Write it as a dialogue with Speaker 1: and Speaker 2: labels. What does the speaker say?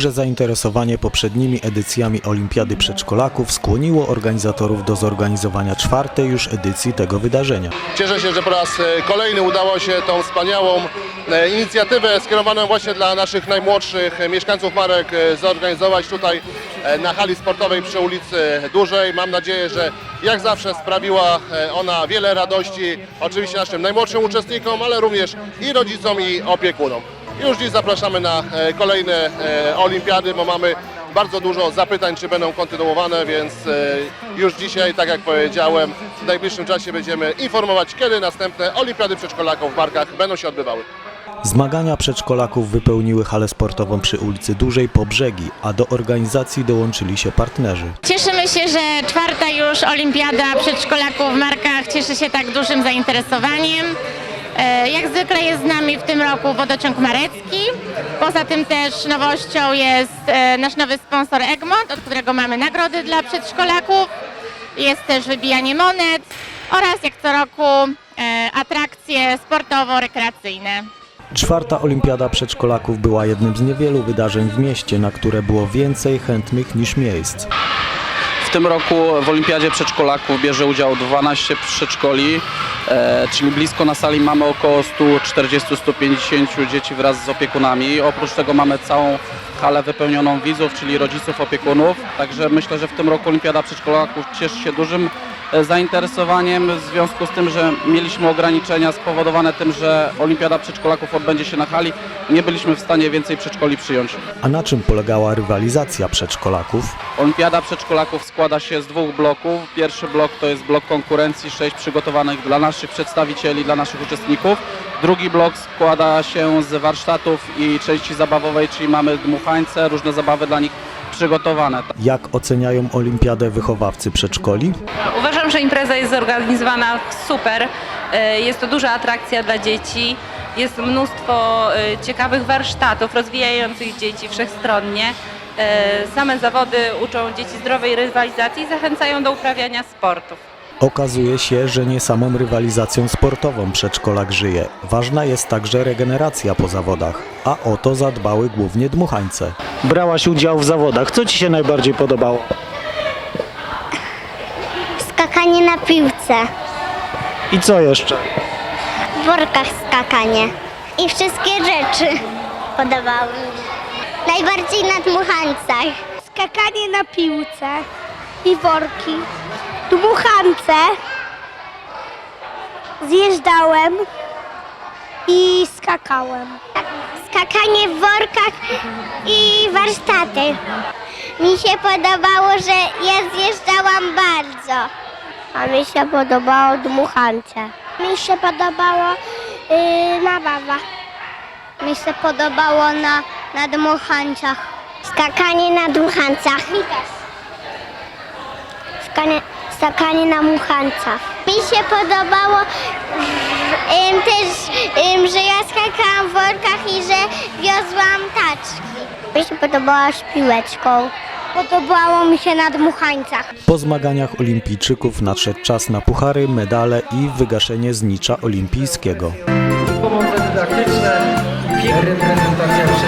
Speaker 1: Duże zainteresowanie poprzednimi edycjami Olimpiady Przedszkolaków skłoniło organizatorów do zorganizowania czwartej już edycji tego wydarzenia.
Speaker 2: Cieszę się, że po raz e, kolejny udało się tą wspaniałą e, inicjatywę skierowaną właśnie dla naszych najmłodszych e, mieszkańców Marek zorganizować tutaj na hali sportowej przy ulicy Dużej. Mam nadzieję, że jak zawsze sprawiła ona wiele radości oczywiście naszym najmłodszym uczestnikom, ale również i rodzicom i opiekunom. Już dziś zapraszamy na e, kolejne e, olimpiady, bo mamy bardzo dużo zapytań, czy będą kontynuowane, więc e, już dzisiaj, tak jak powiedziałem, w najbliższym czasie będziemy informować, kiedy następne olimpiady przedszkolaków w Markach będą się odbywały.
Speaker 1: Zmagania przedszkolaków wypełniły halę sportową przy ulicy Dużej po brzegi, a do organizacji dołączyli się partnerzy.
Speaker 3: Cieszymy się, że czwarta już olimpiada przedszkolaków w Markach cieszy się tak dużym zainteresowaniem. E, Jak zwykle jest z nami w tym roku wodociąg Marecki. Poza tym też nowością jest e, nasz nowy sponsor Egmont, od którego mamy nagrody dla przedszkolaków. Jest też wybijanie monet oraz jak co roku e, atrakcje sportowo-rekreacyjne.
Speaker 1: Czwarta olimpiada przedszkolaków była jednym z niewielu wydarzeń w mieście, na które było więcej chętnych niż miejsc.
Speaker 4: W tym roku w Olimpiadzie Przedszkolaków bierze udział 12 przedszkoli, e, czyli blisko na sali mamy około 140-150 dzieci wraz z opiekunami. Oprócz tego mamy całą halę wypełnioną widzów, czyli rodziców, opiekunów. Także myślę, że w tym roku Olimpiada Przedszkolaków cieszy się dużym e, zainteresowaniem w związku z tym, że mieliśmy ograniczenia spowodowane tym, że Olimpiada Przedszkolaków odbędzie się na hali. Nie byliśmy w stanie więcej przedszkoli przyjąć.
Speaker 1: A na czym polegała rywalizacja przedszkolaków?
Speaker 4: Olimpiada przedszkolaków składa się z dwóch bloków. Pierwszy blok to jest blok konkurencji, sześć przygotowanych dla naszych przedstawicieli, dla naszych uczestników. Drugi blok składa się z warsztatów i części zabawowej, czyli mamy dmuchańce, różne zabawy dla nich przygotowane.
Speaker 1: Jak oceniają olimpiadę wychowawcy przedszkoli?
Speaker 5: Uważam, że impreza jest zorganizowana super. E, Jest to duża atrakcja dla dzieci. Jest mnóstwo e, ciekawych warsztatów rozwijających dzieci wszechstronnie. E, Same zawody uczą dzieci zdrowej rywalizacji i zachęcają do uprawiania sportów.
Speaker 1: Okazuje się, że nie samą rywalizacją sportową przedszkolak żyje. Ważna jest także regeneracja po zawodach, a o to zadbały głównie dmuchańce.
Speaker 6: Brałaś udział w zawodach. Co Ci się najbardziej podobało?
Speaker 7: Skakanie na piłce,
Speaker 6: I co jeszcze?
Speaker 7: w workach skakanie i wszystkie rzeczy podobały mi się. Najbardziej na dmuchańcach. Skakanie na piłce i worki. Dmuchance. Zjeżdżałem i skakałem. Skakanie w workach i warsztaty. Mi się podobało, że ja zjeżdżałam bardzo. A mi się podobało dmuchance. Mi się podobało yy, nabawa. Mi się podobało na, na. Skakanie na dmuchańcach. Skakanie, skakanie na dmuchańcach. Mi się podobało też, że ja skakałam w workach i że wiozłam taczki. Mi się podobała z piłeczką. Podobało mi się na dmuchańcach.
Speaker 1: Po zmaganiach olimpijczyków nadszedł czas na puchary, medale i wygaszenie znicza olimpijskiego.
Speaker 8: pomoce dydaktyczne, piękna reprezentacja.